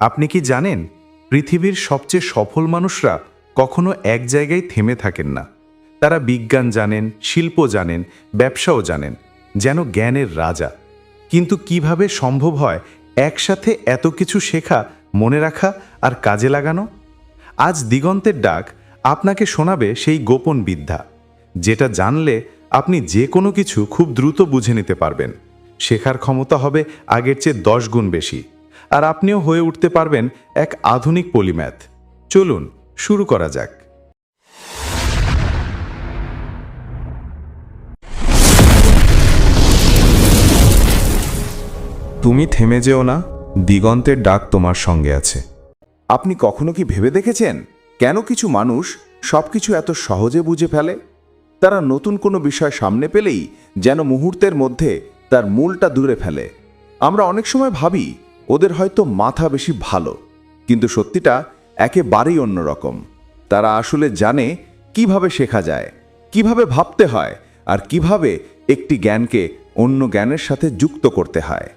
আপনি কি জানেন, পৃথিবীর সবচেয়ে সফল মানুষরা কখনো এক জায়গায় থেমে থাকেন না। তারা বিজ্ঞান জানেন, শিল্প জানেন, ব্যবসাও জানেন, যেন জ্ঞানের রাজা। কিন্তু কীভাবে সম্ভব হয় একসাথে এত কিছু শেখা, মনে রাখা আর কাজে লাগানো? আজ দিগন্তের ডাক আপনাকে শোনাবে সেই গোপন বিদ্যা, যেটা জানলে আপনি যে কোনো কিছু খুব দ্রুত বুঝে নিতে পারবেন। শেখার ক্ষমতা হবে আগের চেয়ে দশ গুণ বেশি। আর আপনিও হয়ে উঠতে পারবেন এক আধুনিক পলিম্যাথ। চলুন, শুরু করা যাক। তুমি থেমে যেও না, দিগন্তের ডাক তোমার সঙ্গে আছে। আপনি কখনো কি ভেবে দেখেছেন কেন কিছু মানুষ সবকিছু এত সহজে বুঝে ফেলে? তারা নতুন কোনো বিষয় সামনে পেলেই যেন মুহূর্তের মধ্যে তার মূলটা দূরে ফেলে। আমরা অনেক সময় ভাবি ওদের হয়তো মাথা বেশি ভালো, কিন্তু সত্যিটা একেবারেই অন্যরকম। তারা আসলে জানে কীভাবে শেখা যায়, কীভাবে ভাবতে হয়, আর কীভাবে একটি জ্ঞানকে অন্য জ্ঞানের সাথে যুক্ত করতে হয়।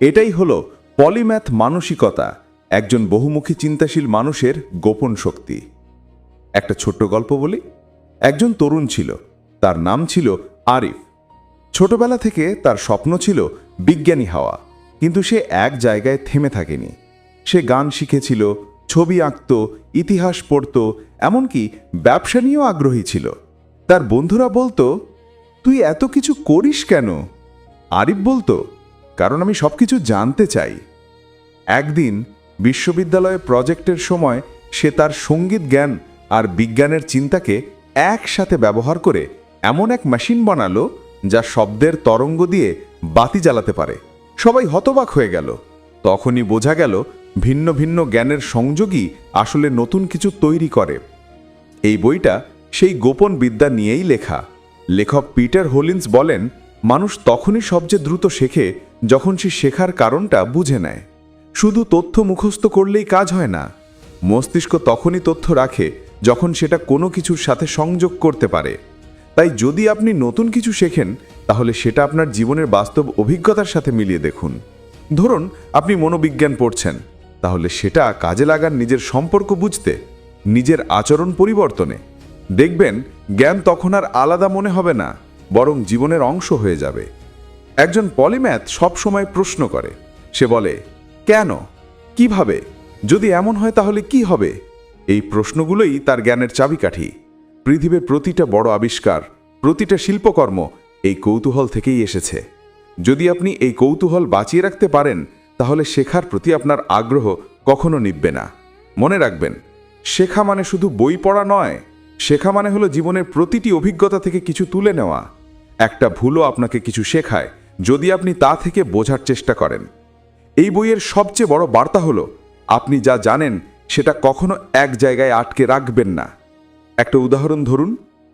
এটাই হলো পলিম্যাথ মানসিকতা, একজন বহুমুখী চিন্তাশীল মানুষের গোপন শক্তি। একটা ছোট্ট গল্প বলি। একজন তরুণ ছিল, তার নাম ছিল আরিফ। ছোটবেলা থেকে তার স্বপ্ন ছিল বিজ্ঞানী হওয়া। কিন্তু সে এক জায়গায় থেমে থাকেনি। সে গান শিখেছিল, ছবি আঁকত, ইতিহাস পড়ত, এমনকি ব্যবসা নিয়েও আগ্রহী ছিল। তার বন্ধুরা বলতো, তুই এত কিছু করিস কেন? আরিফ বলতো, কারণ আমি সবকিছু জানতে চাই। একদিন বিশ্ববিদ্যালয়ে প্রজেক্টের সময় সে তার সংগীত জ্ঞান আর বিজ্ঞানের চিন্তাকে একসাথে ব্যবহার করে এমন এক মেশিন বানালো যা শব্দের তরঙ্গ দিয়ে বাতি জ্বালাতে পারে। সবাই হতবাক হয়ে গেল। তখনই বোঝা গেল ভিন্ন ভিন্ন জ্ঞানের সংযোগই আসলে নতুন কিছু তৈরি করে। এই বইটা সেই গোপন বিদ্যা নিয়েই লেখা। লেখক পিটার হোলিন্স বলেন, মানুষ তখনই সবচেয়ে দ্রুত শেখে যখন সে শেখার কারণটা বুঝে নেয়। শুধু তথ্য মুখস্থ করলেই কাজ হয় না। মস্তিষ্ক তখনই তথ্য রাখে যখন সেটা কোনো কিছুর সাথে সংযোগ করতে পারে। তাই যদি আপনি নতুন কিছু শেখেন, তাহলে সেটা আপনার জীবনের বাস্তব অভিজ্ঞতার সাথে মিলিয়ে দেখুন। ধরুন, আপনি মনোবিজ্ঞান পড়ছেন, তাহলে সেটা কাজে লাগান নিজের সম্পর্ক বুঝতে, নিজের আচরণ পরিবর্তনে। দেখবেন, জ্ঞান তখন আর আলাদা মনে হবে না, বরং জীবনের অংশ হয়ে যাবে। একজন পলিম্যাথ সবসময় প্রশ্ন করে, সে বলে, কেন? কীভাবে? যদি এমন হয় তাহলে কি হবে? এই প্রশ্নগুলোই তার জ্ঞানের চাবিকাঠি। পৃথিবীর প্রতিটা বড় আবিষ্কার, প্রতিটা শিল্পকর্ম এই কৌতূহল থেকেই এসেছে। যদি আপনি এই কৌতূহল বাঁচিয়ে রাখতে পারেন, তাহলে শেখার প্রতি আপনার আগ্রহ কখনো নিববে না। মনে রাখবেন, শেখা মানে শুধু বই পড়া নয়, শেখা মানে হলো জীবনের প্রতিটি অভিজ্ঞতা থেকে কিছু তুলে নেওয়া। একটা ভুলও আপনাকে কিছু শেখায়, যদি আপনি তা থেকে বোঝার চেষ্টা করেন। এই বইয়ের সবচেয়ে বড় বার্তা হলো, আপনি যা জানেন, সেটা কখনো এক জায়গায় আটকে রাখবেন না। একটা উদাহরণ ধরুন,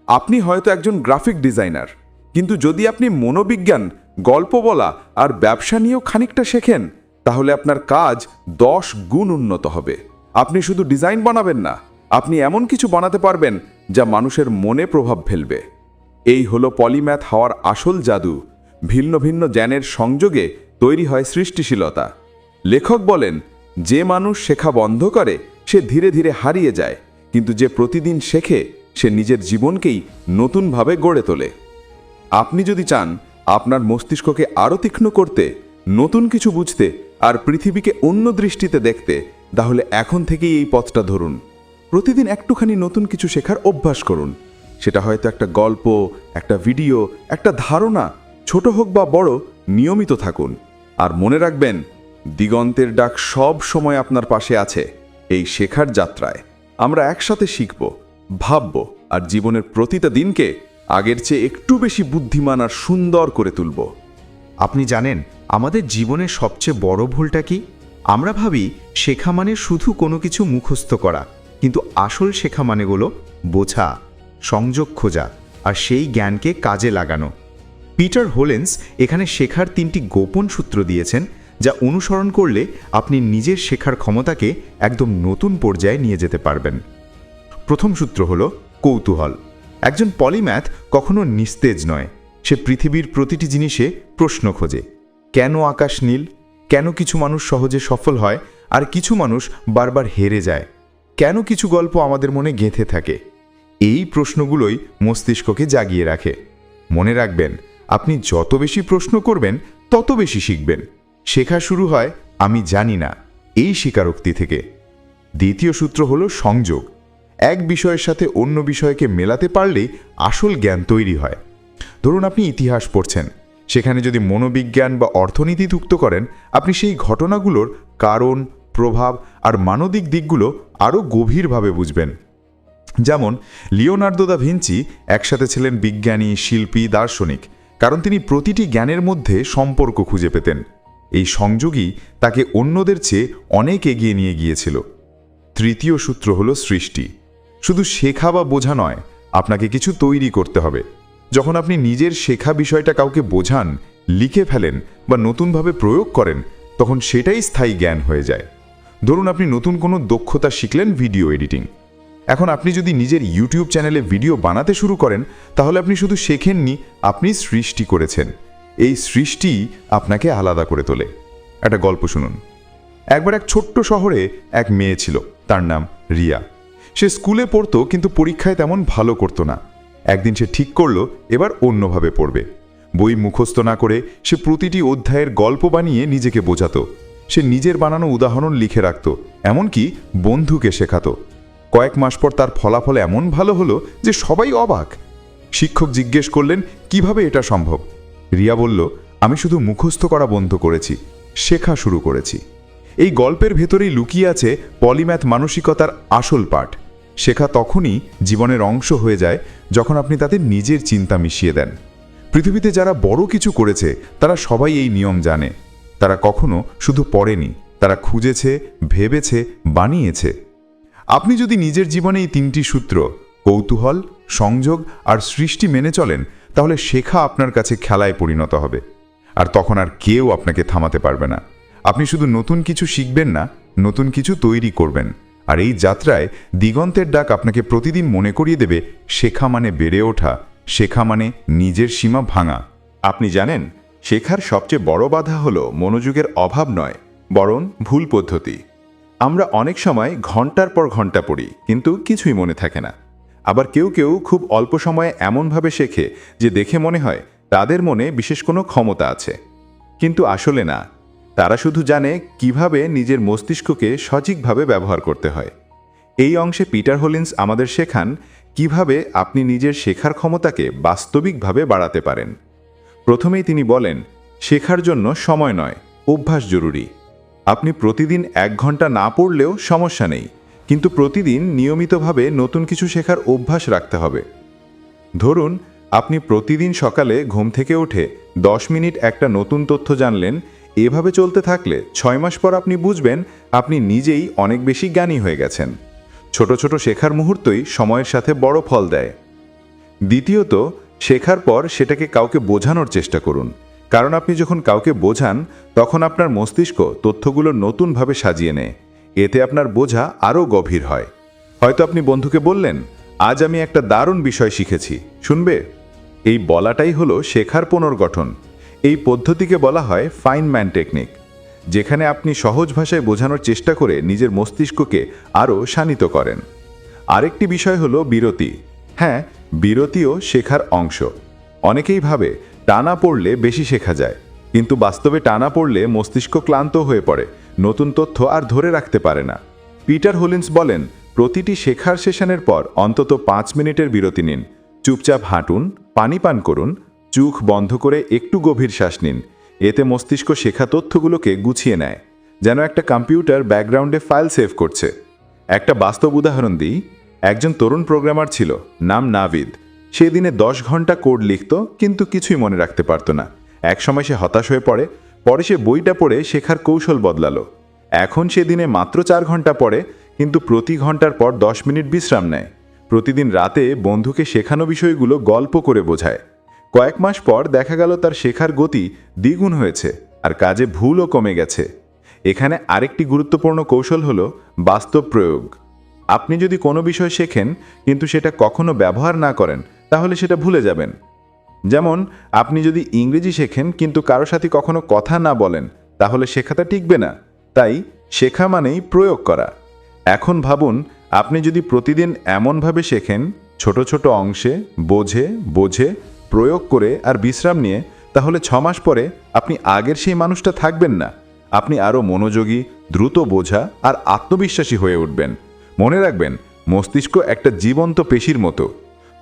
আপনি হয়তো একজন গ্রাফিক ডিজাইনার, কিন্তু যদি আপনি মনোবিজ্ঞান, গল্প বলা আর ব্যবসা নিয়েও খানিকটা শেখেন, তাহলে আপনার কাজ দশ গুণ উন্নত হবে। আপনি শুধু ডিজাইন বানাবেন না, আপনি এমন কিছু বানাতে পারবেন যা মানুষের মনে প্রভাব ফেলবে। এই হলো পলিম্যাথ হওয়ার আসল জাদু, ভিন্ন ভিন্ন জ্ঞানের সংযোগে তৈরি হয় সৃষ্টিশীলতা। লেখক বলেন, যে মানুষ শেখা বন্ধ করে, সে ধীরে ধীরে হারিয়ে যায়। কিন্তু যে প্রতিদিন শেখে, সে নিজের জীবনকেই নতুনভাবে গড়ে তোলে। আপনি যদি চান আপনার মস্তিষ্ককে আরও তীক্ষ্ণ করতে, নতুন কিছু বুঝতে আর পৃথিবীকে অন্য দৃষ্টিতে দেখতে, তাহলে এখন থেকেই এই পথটা ধরুন। প্রতিদিন একটুখানি নতুন কিছু শেখার অভ্যাস করুন। সেটা হয়তো একটা গল্প, একটা ভিডিও, একটা ধারণা, ছোট হোক বা বড়, নিয়মিত থাকুন। আর মনে রাখবেন, দিগন্তের ডাক সব সময় আপনার পাশে আছে, এই শেখার যাত্রায়। আমরা একসাথে শিখব, ভাবব আর জীবনের প্রতিটা দিনকে আগের চেয়ে একটু বেশি বুদ্ধিমান আর সুন্দর করে তুলব। আপনি জানেন, আমাদের জীবনের সবচেয়ে বড় ভুলটা কি? আমরা ভাবি, শেখা মানে শুধু কোনো কিছু মুখস্থ করা, কিন্তু আসল শেখা মানেগুলো বোঝা, সংযোগ খোঁজা আর সেই জ্ঞানকে কাজে লাগানো। পিটার হোলেন্স এখানে শেখার তিনটি গোপন সূত্র দিয়েছেন যা অনুসরণ করলে আপনি নিজের শেখার ক্ষমতাকে একদম নতুন পর্যায়ে নিয়ে যেতে পারবেন। প্রথম সূত্র হল কৌতূহল। একজন পলিম্যাথ কখনো নিস্তেজ নয়। সে পৃথিবীর প্রতিটি জিনিসে প্রশ্ন খোঁজে। কেন আকাশ নীল? কেন কিছু মানুষ সহজে সফল হয়? আর কিছু মানুষ বারবার হেরে যায়। কেন কিছু গল্প আমাদের মনে গেঁথে থাকে? এই প্রশ্নগুলোই মস্তিষ্ককে জাগিয়ে রাখে। মনে রাখবেন, আপনি যত বেশি প্রশ্ন করবেন, তত বেশি শিখবেন। শেখা শুরু হয়, আমি জানি না, এই স্বীকারোক্তি থেকে। দ্বিতীয় সূত্র হলো সংযোগ। এক বিষয়ের সাথে অন্য বিষয়কে মেলাতে পারলেই আসল জ্ঞান তৈরি হয়। ধরুন আপনি ইতিহাস পড়ছেন। সেখানে যদি মনোবিজ্ঞান বা অর্থনীতি যুক্ত করেন, আপনি সেই ঘটনাগুলোর কারণ, প্রভাব আর মানবিক দিকগুলো আরও গভীরভাবে বুঝবেন। যেমন, লিওনার্দো দা ভিঞ্চি একসাথে ছিলেন বিজ্ঞানী, শিল্পী, দার্শনিক, কারণ তিনি প্রতিটি জ্ঞানের মধ্যে সম্পর্ক খুঁজে পেতেন। এই সংযোগই তাকে অন্যদের চেয়ে অনেক এগিয়ে নিয়ে গিয়েছিল। তৃতীয় সূত্র হলো সৃষ্টি। শুধু শেখা বা বোঝা নয়, আপনাকে কিছু তৈরি করতে হবে। যখন আপনি নিজের শেখা বিষয়টা কাউকে বোঝান, লিখে ফেলেন বা নতুনভাবে প্রয়োগ করেন, তখন সেটাই স্থায়ী জ্ঞান হয়ে যায়। ধরুন আপনি নতুন কোনো দক্ষতা শিখলেন ভিডিও এডিটিং। এখন আপনি যদি নিজের ইউটিউব চ্যানেলে ভিডিও বানাতে শুরু করেন, তাহলে আপনি শুধু শেখেননি, আপনি সৃষ্টি করেছেন। এই সৃষ্টি আপনাকে আলাদা করে তোলে। একটা গল্প শুনুন। একবার এক ছোট্ট শহরে এক মেয়ে ছিল, তার নাম রিয়া। সে স্কুলে পড়তো, কিন্তু পরীক্ষায় তেমন ভালো করতো না। একদিন সে ঠিক করল, এবার অন্যভাবে পড়বে। বই মুখস্থ না করে সে প্রতিটি অধ্যায়ের গল্প বানিয়ে নিজেকে বোঝাতো। সে নিজের বানানো উদাহরণ লিখে রাখত, এমনকি বন্ধুকে শেখাতো। কয়েক মাস পর তার ফলাফল এমন ভালো হলো যে সবাই অবাক। শিক্ষক জিজ্ঞেস করলেন, কীভাবে এটা সম্ভব? রিয়া বলল, আমি শুধু মুখস্থ করা বন্ধ করেছি, শেখা শুরু করেছি। এই গল্পের ভেতরেই লুকিয়ে আছে পলিম্যাথ মানসিকতার আসল পাঠ। শেখা তখনই জীবনের অংশ হয়ে যায় যখন আপনি তাদের নিজের চিন্তা মিশিয়ে দেন। পৃথিবীতে যারা বড় কিছু করেছে, তারা সবাই এই নিয়ম জানে। তারা কখনো শুধু পড়েনি, তারা খুঁজেছে, ভেবেছে, বানিয়েছে। আপনি যদি নিজের জীবনে এই তিনটি সূত্র, কৌতূহল, সংযোগ আর সৃষ্টি মেনে চলেন তাহলে শেখা আপনার কাছে খেলায় পরিণত হবে। আর তখন আর কেউ আপনাকে থামাতে পারবে না। আপনি শুধু নতুন কিছু শিখবেন না, নতুন কিছু তৈরি করবেন। আর এই যাত্রায় দিগন্তের ডাক আপনাকে প্রতিদিন মনে করিয়ে দেবে, শেখা মানে বেড়ে ওঠা, শেখা মানে নিজের সীমা ভাঙা। আপনি জানেন, শেখার সবচেয়ে বড় বাধা হলো মনোযোগের অভাব নয়, বরং ভুল পদ্ধতি। আমরা অনেক সময় ঘণ্টার পর ঘণ্টা পড়ি, কিন্তু কিছুই মনে থাকে না। আবার কেউ কেউ খুব অল্প সময়ে এমনভাবে শেখে যে দেখে মনে হয় তাদের মনে বিশেষ কোনো ক্ষমতা আছে। কিন্তু আসলে না। তারা শুধু জানে কীভাবে নিজের মস্তিষ্ককে সঠিকভাবে ব্যবহার করতে হয়। এই অংশে পিটার হোলিন্স আমাদের শেখান কীভাবে আপনি নিজের শেখার ক্ষমতাকে বাস্তবিকভাবে বাড়াতে পারেন। প্রথমেই তিনি বলেন, শেখার জন্য সময় নয়, অভ্যাস জরুরি। আপনি প্রতিদিন এক ঘণ্টা না পড়লেও সমস্যা নেই। কিন্তু প্রতিদিন নিয়মিতভাবে নতুন কিছু শেখার অভ্যাস রাখতে হবে। ধরুন, আপনি প্রতিদিন সকালে ঘুম থেকে উঠে দশ মিনিট একটা নতুন তথ্য জানলেন, এভাবে চলতে থাকলে ছয় মাস পর আপনি বুঝবেন আপনি নিজেই অনেক বেশি জ্ঞানী হয়ে গেছেন। ছোট ছোট শেখার মুহূর্তই সময়ের সাথে বড় ফল দেয়। দ্বিতীয়ত, শেখার পর সেটাকে কাউকে বোঝানোর চেষ্টা করুন। কারণ আপনি যখন কাউকে বোঝান, তখন আপনার মস্তিষ্ক তথ্যগুলো নতুনভাবে সাজিয়ে নেয়। এতে আপনার বোঝা আরও গভীর হয়। হয়তো আপনি বন্ধুকে বললেন, আজ আমি একটা দারুণ বিষয় শিখেছি। শুনবে? এই বলাটাই হলো শেখার পুনর্গঠন। এই পদ্ধতিকে বলা হয় ফাইনম্যান টেকনিক, যেখানে আপনি সহজ ভাষায় বোঝানোর চেষ্টা করে নিজের মস্তিষ্ককে আরও শানিত করেন। আরেকটি বিষয় হলো বিরতি। হ্যাঁ বিরতিও শেখার অংশ। অনেকেই ভাবে, টানা পড়লে বেশি শেখা যায়। কিন্তু বাস্তবে টানা পড়লে মস্তিষ্ক ক্লান্ত হয়ে পড়ে। নতুন তথ্য আর ধরে রাখতে পারে না। পিটার হোলিন্স বলেন, প্রতিটি শেখার সেশনের পর অন্তত পাঁচ মিনিটের বিরতি নিন। চুপচাপ হাঁটুন, পানি পান করুন, চোখ বন্ধ করে একটু গভীর শ্বাস নিন। এতে মস্তিষ্ক শেখা তথ্যগুলোকে গুছিয়ে নেয়, যেন একটা কম্পিউটার ব্যাকগ্রাউন্ডে ফাইল সেভ করছে। একটা বাস্তব উদাহরণ দিই, একজন তরুণ প্রোগ্রামার ছিল, নাম নাভিদ। সে দিনে দশ ঘণ্টা কোড লিখত, কিন্তু কিছুই মনে রাখতে পারত না। একসময় সে হতাশ হয়ে পড়ে পরে সে বইটা পড়ে শেখার কৌশল বদলালো। এখন সে দিনে মাত্র চার ঘণ্টা পড়ে, কিন্তু প্রতি ঘণ্টার পর দশ মিনিট বিশ্রাম নেয়। প্রতিদিন রাতে বন্ধুকে শেখানো বিষয়গুলো গল্প করে বোঝায়। কয়েক মাস পর দেখা গেল তার শেখার গতি দ্বিগুণ হয়েছে আর কাজে ভুলও কমে গেছে। এখানে আরেকটি গুরুত্বপূর্ণ কৌশল হলো বাস্তব প্রয়োগ। আপনি যদি কোনো বিষয় শেখেন, কিন্তু সেটা কখনো ব্যবহার না করেন, তাহলে সেটা ভুলে যাবেন। যেমন, আপনি যদি ইংরেজি শেখেন কিন্তু কারও সাথে কখনো কথা না বলেন, তাহলে শেখাটা টিকবে না। তাই শেখা মানেই প্রয়োগ করা। এখন ভাবুন, আপনি যদি প্রতিদিন এমনভাবে শেখেন, ছোট ছোট অংশে, বোঝে বোঝে, প্রয়োগ করে আর বিশ্রাম নিয়ে, তাহলে ছ মাস পরে আপনি আগের সেই মানুষটা থাকবেন না। আপনি আরও মনোযোগী, দ্রুত বোঝা আর আত্মবিশ্বাসী হয়ে উঠবেন। মনে রাখবেন, মস্তিষ্ক একটা জীবন্ত পেশির মতো।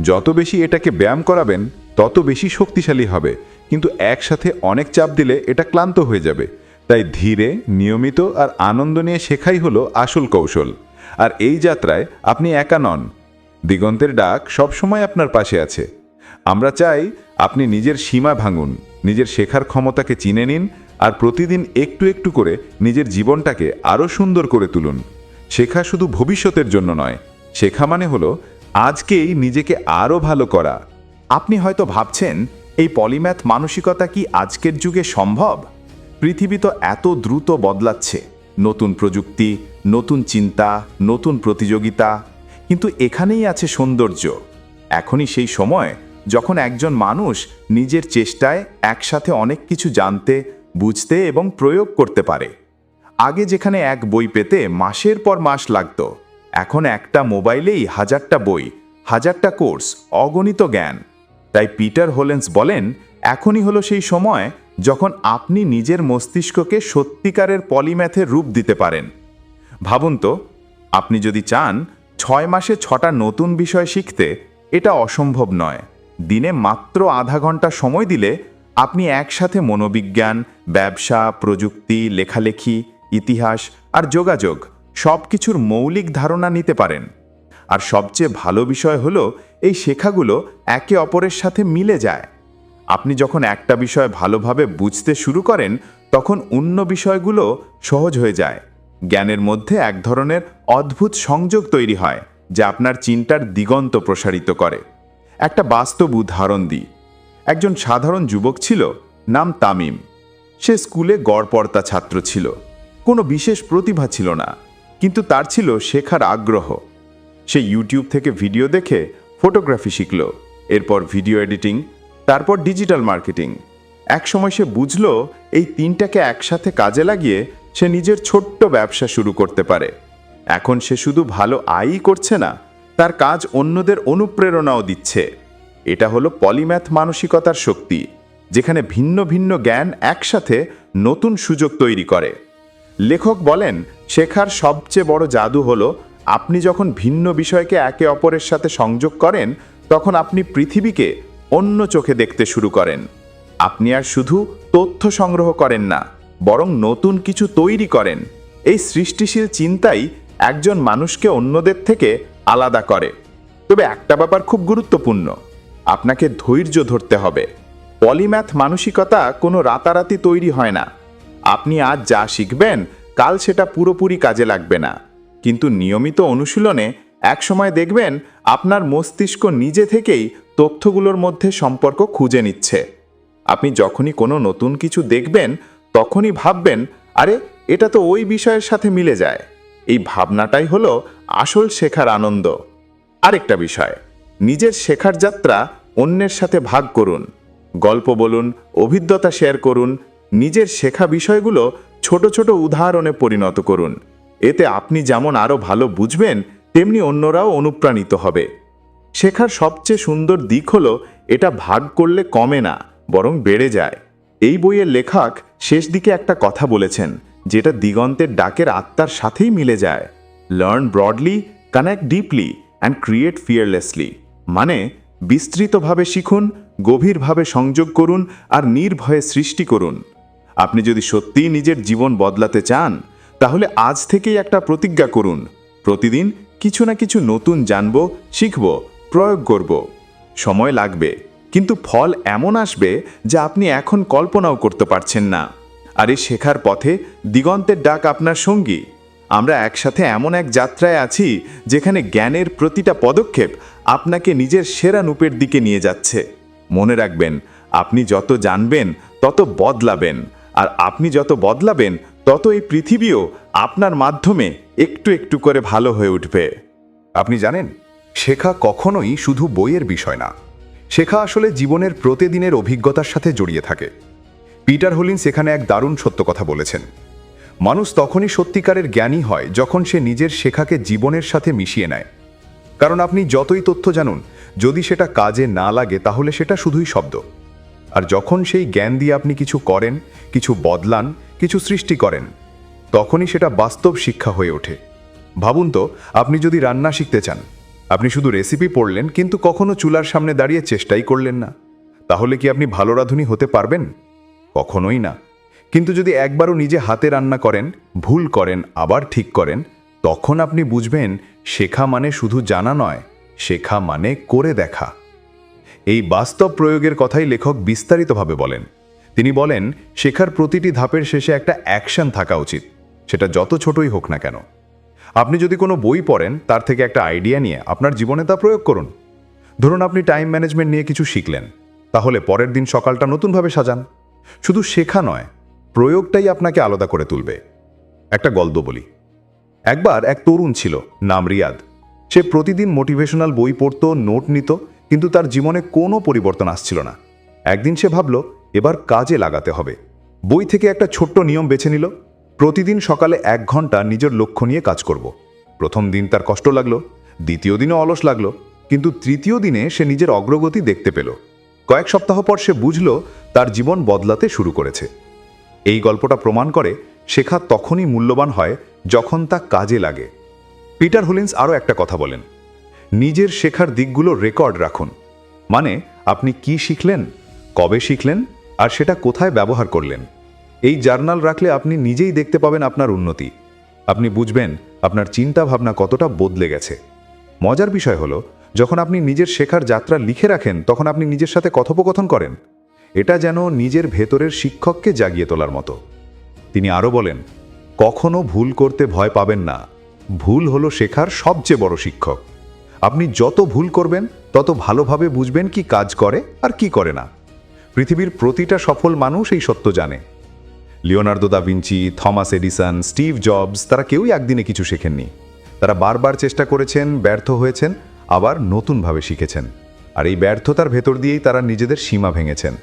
যত বেশি এটাকে ব্যায়াম করাবেন তত বেশি শক্তিশালী হবে, কিন্তু একসাথে অনেক চাপ দিলে এটা ক্লান্ত হয়ে যাবে। তাই ধীরে, নিয়মিত আর আনন্দ নিয়ে শেখাই হলো আসল কৌশল। আর এই যাত্রায় আপনি একা নন। দিগন্তের ডাক সবসময় আপনার পাশে আছে। আমরা চাই আপনি নিজের সীমা ভাঙুন, নিজের শেখার ক্ষমতাকে চিনে নিন আর প্রতিদিন একটু একটু করে নিজের জীবনটাকে আরও সুন্দর করে তুলুন। শেখা শুধু ভবিষ্যতের জন্য নয়, শেখা মানে হলো আজকেই নিজেকে আরও ভালো করা। আপনি হয়তো ভাবছেন, এই পলিম্যাথ মানসিকতা কি আজকের যুগে সম্ভব? পৃথিবী তো এত দ্রুত বদলাচ্ছে। নতুন প্রযুক্তি, নতুন চিন্তা, নতুন প্রতিযোগিতা। কিন্তু এখানেই আছে সৌন্দর্য। এখনই সেই সময় যখন একজন মানুষ নিজের চেষ্টায় একসাথে অনেক কিছু জানতে, বুঝতে এবং প্রয়োগ করতে পারে। আগে যেখানে এক বই পেতে মাসের পর মাস লাগতো, এখন একটা মোবাইলেই হাজারটা বই, হাজারটা কোর্স, অগণিত জ্ঞান। তাই পিটার হোলেন্স বলেন, এখনই হলো সেই সময় যখন আপনি নিজের মস্তিষ্ককে সত্যিকারের পলিম্যাথের রূপ দিতে পারেন। ভাবুন তো, আপনি যদি চান ছয় মাসে ছটা নতুন বিষয় শিখতে, এটা অসম্ভব নয়। দিনে মাত্র আধা ঘণ্টা সময় দিলে আপনি একসাথে মনোবিজ্ঞান, ব্যবসা, প্রযুক্তি, লেখালেখি, ইতিহাস আর যোগাযোগ সব কিছুর মৌলিক ধারণা নিতে পারেন। আর সবচেয়ে ভালো বিষয় হলো, এই শেখাগুলো একে অপরের সাথে মিলে যায়। আপনি যখন একটা বিষয় ভালোভাবে বুঝতে শুরু করেন, তখন অন্য বিষয়গুলো সহজ হয়ে যায়। জ্ঞানের মধ্যে এক ধরনের অদ্ভুত সংযোগ তৈরি হয়, যা আপনার চিন্তার দিগন্ত প্রসারিত করে। একটা বাস্তব উদাহরণ দিই। একজন সাধারণ যুবক ছিল, নাম তামিম। সে স্কুলে গড়পর্তা ছাত্র ছিল। কোনো বিশেষ প্রতিভা ছিল না, কিন্তু তার ছিল শেখার আগ্রহ। সে ইউটিউব থেকে ভিডিও দেখে ফটোগ্রাফি শিখল, এরপর ভিডিও এডিটিং তারপর ডিজিটাল মার্কেটিং একসময় সে বুঝল এই তিনটাকে একসাথে কাজে লাগিয়ে সে নিজের ছোট্ট ব্যবসা শুরু করতে পারে। এখন সে শুধু ভালো আয়ই করছে না, তার কাজ অন্যদের অনুপ্রেরণাও দিচ্ছে। এটা হলো পলিম্যাথ মানসিকতার শক্তি, যেখানে ভিন্ন ভিন্ন জ্ঞান একসাথে নতুন সুযোগ তৈরি করে। লেখক বলেন, শেখার সবচেয়ে বড় জাদু হলো আপনি যখন ভিন্ন বিষয়কে একে অপরের সাথে সংযোগ করেন, তখন আপনি পৃথিবীকে অন্য চোখে দেখতে শুরু করেন। আপনি আর শুধু তথ্য সংগ্রহ করেন না, বরং নতুন কিছু তৈরি করেন। এই সৃষ্টিশীল চিন্তাই একজন মানুষকে অন্যদের থেকে আলাদা করে। তবে একটা ব্যাপার খুব গুরুত্বপূর্ণ, আপনাকে ধৈর্য ধরতে হবে। পলিম্যাথ মানসিকতা কোনো রাতারাতি তৈরি হয় না। আপনি আজ যা শিখবেন, কাল সেটা পুরোপুরি কাজে লাগবে না। কিন্তু নিয়মিত অনুশীলনে একসময় দেখবেন আপনার মস্তিষ্ক নিজে থেকেই তথ্যগুলোর মধ্যে সম্পর্ক খুঁজে নিচ্ছে। আপনি যখনই কোনো নতুন কিছু দেখবেন, তখনই ভাববেন, আরে, এটা তো ওই বিষয়ের সাথে মিলে যায়। এই ভাবনাটাই হলো আসল শেখার আনন্দ। আরেকটা বিষয়, নিজের শেখার যাত্রা অন্যের সাথে ভাগ করুন। গল্প বলুন, অভিজ্ঞতা শেয়ার করুন, নিজের শেখা বিষয়গুলো ছোট ছোট উদাহরণে পরিণত করুন। এতে আপনি যেমন আরও ভালো বুঝবেন, তেমনি অন্যরাও অনুপ্রাণিত হবে। শেখার সবচেয়ে সুন্দর দিক হলো, এটা ভাগ করলে কমে না, বরং বেড়ে যায়। এই বইয়ের লেখক শেষ দিকে একটা কথা বলেছেন, যেটা দিগন্তের ডাকের আত্মার সাথেই মিলে যায়। Learn broadly connect deeply and create fearlessly মানে বিস্তৃতভাবে শিখুন, গভীরভাবে সংযোগ করুন, আর নির্ভয়ে সৃষ্টি করুন। আপনি যদি সত্যিই নিজের জীবন বদলাতে চান তাহলে আজ থেকেই একটা প্রতিজ্ঞা করুন। প্রতিদিন কিছু না কিছু নতুন জানব, শিখব, প্রয়োগ করব। সময় লাগবে, কিন্তু ফল এমন আসবে যা আপনি এখন কল্পনাও করতে পারছেন না। আর এই শেখার পথে দিগন্তের ডাক আপনার সঙ্গী। আমরা একসাথে এমন এক যাত্রায় আছি যেখানে জ্ঞানের প্রতিটা পদক্ষেপ আপনাকে নিজের সেরা নূপের দিকে নিয়ে যাচ্ছে। মনে রাখবেন, আপনি যত জানবেন, তত বদলাবেন, আর আপনি যত বদলাবেন তত এই পৃথিবীও আপনার মাধ্যমে একটু একটু করে ভালো হয়ে উঠবে। আপনি জানেন, শেখা কখনোই শুধু বইয়ের বিষয় না। শেখা আসলে জীবনের প্রতিদিনের অভিজ্ঞতার সাথে জড়িয়ে থাকে। পিটার হোলিন্স এখানে এক দারুণ সত্য কথা বলেছেন। মানুষ তখনই সত্যিকারের জ্ঞানী হয় যখন সে নিজের শেখাকে জীবনের সাথে মিশিয়ে নেয়। কারণ আপনি যতই তথ্য জানুন, যদি সেটা কাজে না লাগে তাহলে সেটা শুধুই শব্দ। আর যখন সেই জ্ঞান দিয়ে আপনি কিছু করেন, কিছু বদলান কিছু সৃষ্টি করেন। তখনই সেটা বাস্তব শিক্ষা হয়ে ওঠে। ভাবুন তো, আপনি যদি রান্না শিখতে চান, আপনি শুধু রেসিপি পড়লেন কিন্তু কখনো চুলার সামনে দাঁড়িয়ে চেষ্টাই করলেন না। তাহলে কি আপনি ভালো রাঁধুনি হতে পারবেন? কখনোই না। কিন্তু যদি একবারও নিজে হাতে রান্না করেন, ভুল করেন, আবার ঠিক করেন, তখন আপনি বুঝবেন শেখা মানে শুধু জানা নয়, শেখা মানে করে দেখা। এই বাস্তব প্রয়োগের কথাই লেখক বিস্তারিতভাবে বলেন। তিনি বলেন, শেখার প্রতিটি ধাপের শেষে একটা অ্যাকশন থাকা উচিত। সেটা যত ছোটই হোক না কেন। আপনি যদি কোনো বই পড়েন, তার থেকে একটা আইডিয়া নিয়ে আপনার জীবনে তা প্রয়োগ করুন। ধরুন আপনি টাইম ম্যানেজমেন্ট নিয়ে কিছু শিখলেন, তাহলে পরের দিন সকালটা নতুনভাবে সাজান। শুধু শেখা নয়, প্রয়োগটাই আপনাকে আলাদা করে তুলবে। একটা গল্প বলি। একবার এক তরুণ ছিল, নাম রিয়াদ। সে প্রতিদিন মোটিভেশনাল বই পড়তো, নোট নিত, কিন্তু তার জীবনে কোনো পরিবর্তন আসছিল না। একদিন সে ভাবল এবার কাজে লাগাতে হবে। বই থেকে একটা ছোট্ট নিয়ম বেছে নিল। প্রতিদিন সকালে এক ঘণ্টা নিজের লক্ষ্য নিয়ে কাজ করব। প্রথম দিন তার কষ্ট লাগল, দ্বিতীয় দিনও অলস লাগল, কিন্তু তৃতীয় দিনে সে নিজের অগ্রগতি দেখতে পেল। কয়েক সপ্তাহ পর সে বুঝল তার জীবন বদলাতে শুরু করেছে। এই গল্পটা প্রমাণ করে শেখা তখনই মূল্যবান হয় যখন তা কাজে লাগে। পিটার হুলিন্স আরও একটা কথা বলেন, নিজের শেখার দিকগুলো রেকর্ড রাখুন। মানে আপনি কি শিখলেন? কবে শিখলেন? আর সেটা কোথায় ব্যবহার করলেন? এই জার্নাল রাখলে আপনি নিজেই দেখতে পাবেন আপনার উন্নতি। আপনি বুঝবেন আপনার চিন্তা ভাবনা কতটা বদলে গেছে। মজার বিষয় হলো, যখন আপনি নিজের শেখার যাত্রা লিখে রাখেন, তখন আপনি নিজের সাথে কথোপকথন করেন। এটা যেন নিজের ভেতরের শিক্ষককে জাগিয়ে তোলার মতো। তিনি আরও বলেন, কখনো ভুল করতে ভয় পাবেন না। ভুল হলো শেখার সবচেয়ে বড় শিক্ষক। আপনি যত ভুল করবেন, তত ভালোভাবে বুঝবেন কি কাজ করে আর কি করে না। পৃথিবীর প্রতিটা সফল মানুষ এই সত্য জানে। Leonardo da Vinci, Thomas Edison, Steve Jobs, তারা কেউই একদিনে কিছু শেখেননি। তারা বারবার চেষ্টা করেছেন, ব্যর্থ হয়েছেন, আবার নতুনভাবে শিখেছেন। আর এই ব্যর্থতার ভেতর দিয়েই তারা নিজেদের সীমা ভেঙেছেন।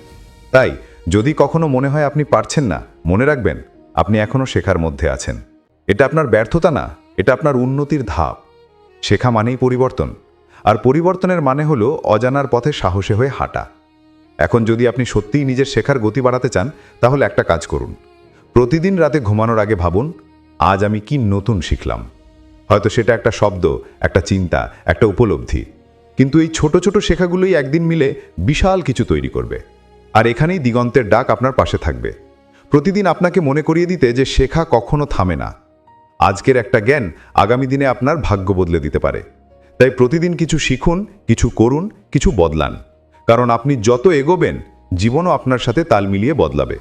তাই, যদি কখনো মনে হয় আপনি পারছেন না, মনে রাখবেন, আপনি এখনও শেখার মধ্যে আছেন। এটা আপনার ব্যর্থতা না, এটা আপনার উন্নতির ধাপ। শেখা মানেই পরিবর্তন। আর পরিবর্তনের মানে হলো অজানার পথে সাহসে হয়ে হাঁটা। এখন যদি আপনি সত্যিই নিজের শেখার গতি বাড়াতে চান, তাহলে একটা কাজ করুন। প্রতিদিন রাতে ঘুমানোর আগে ভাবুন, আজ আমি কি নতুন শিখলাম। হয়তো সেটা একটা শব্দ, একটা চিন্তা, একটা উপলব্ধি। কিন্তু এই ছোট ছোট শেখাগুলোই একদিন মিলে বিশাল কিছু তৈরি করবে। আর এখানেই দিগন্তের ডাক আপনার পাশে থাকবে। প্রতিদিন আপনাকে মনে করিয়ে দিতে যে শেখা কখনো থামে না। আজকের একটা জ্ঞান আগামী দিনে আপনার ভাগ্য বদলে দিতে পারে। তাই প্রতিদিন কিছু শিখুন, কিছু করুন, কিছু বদলান। কারণ আপনি যত এগোবেন, জীবনও আপনার সাথে তাল মিলিয়ে বদলাবে।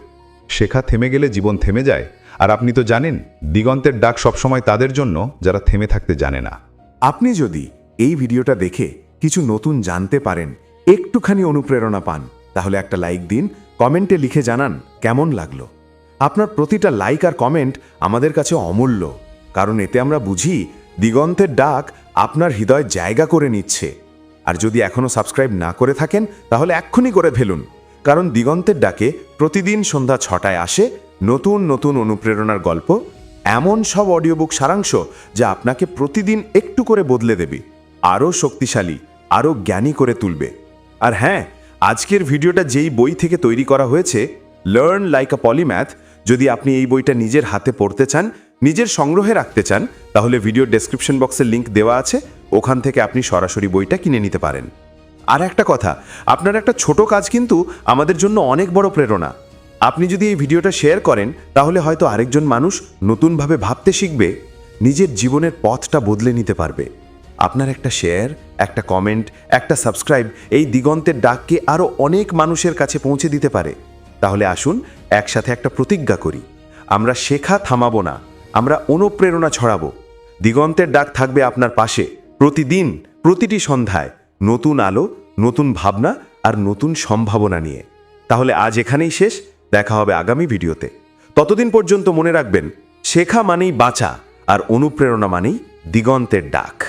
শেখা থেমে গেলে জীবন থেমে যায়। আর আপনি তো জানেন, দিগন্তের ডাক সবসময় তাদের জন্য, যারা থেমে থাকতে জানে না। আপনি যদি এই ভিডিওটা দেখে কিছু নতুন জানতে পারেন, একটুখানি অনুপ্রেরণা পান, তাহলে একটা লাইক দিন, কমেন্টে লিখে জানান কেমন লাগল। আপনার প্রতিটা লাইক আর কমেন্ট আমাদের কাছে অমূল্য, কারণ এতে আমরা বুঝি দিগন্তের ডাক আপনার হৃদয় জায়গা করে নিচ্ছে। আর যদি এখনও সাবস্ক্রাইব না করে থাকেন, তাহলে এক্ষুনি করে ফেলুন। কারণ দিগন্তের ডাকে প্রতিদিন সন্ধ্যা ছটায় আসে নতুন নতুন অনুপ্রেরণার গল্প, এমন সব অডিও বুক সারাংশ যা আপনাকে প্রতিদিন একটু করে বদলে দেবে, আরও শক্তিশালী, আরও জ্ঞানী করে তুলবে। আর হ্যাঁ আজকের ভিডিওটা যেই বই থেকে তৈরি করা হয়েছে লার্ন লাইক আ পলিম্যাথ যদি আপনি এই বইটা নিজের হাতে পড়তে চান নিজের সংগ্রহে রাখতে চান, তাহলে ভিডিও ডেসক্রিপশন বক্সের লিংক দেওয়া আছে। ওখান থেকে আপনি সরাসরি বইটা কিনে নিতে পারেন। আর একটা কথা, আপনার একটা ছোট কাজ কিন্তু আমাদের জন্য অনেক বড় প্রেরণা। আপনি যদি এই ভিডিওটা শেয়ার করেন, তাহলে হয়তো আরেকজন মানুষ নতুনভাবে ভাবতে শিখবে, নিজের জীবনের পথটা বদলে নিতে পারবে। আপনার একটা শেয়ার একটা কমেন্ট একটা সাবস্ক্রাইব এই দিগন্তের ডাককে আরও অনেক মানুষের কাছে পৌঁছে দিতে পারে। তাহলে আসুন, একসাথে একটা প্রতিজ্ঞা করি। আমরা শেখা থামাবো না। আমরা অনুপ্রেরণা ছড়াবো। দিগন্তের ডাক থাকবে আপনার পাশে প্রতিদিন, প্রতিটি সন্ধ্যায়। নতুন আলো, নতুন ভাবনা আর নতুন সম্ভাবনা নিয়ে। তাহলে আজ এখানেই শেষ, দেখা হবে আগামী ভিডিওতে। ততদিন পর্যন্ত মনে রাখবেন, শেখা মানেই বাঁচা আর অনুপ্রেরণা মানেই দিগন্তের ডাক।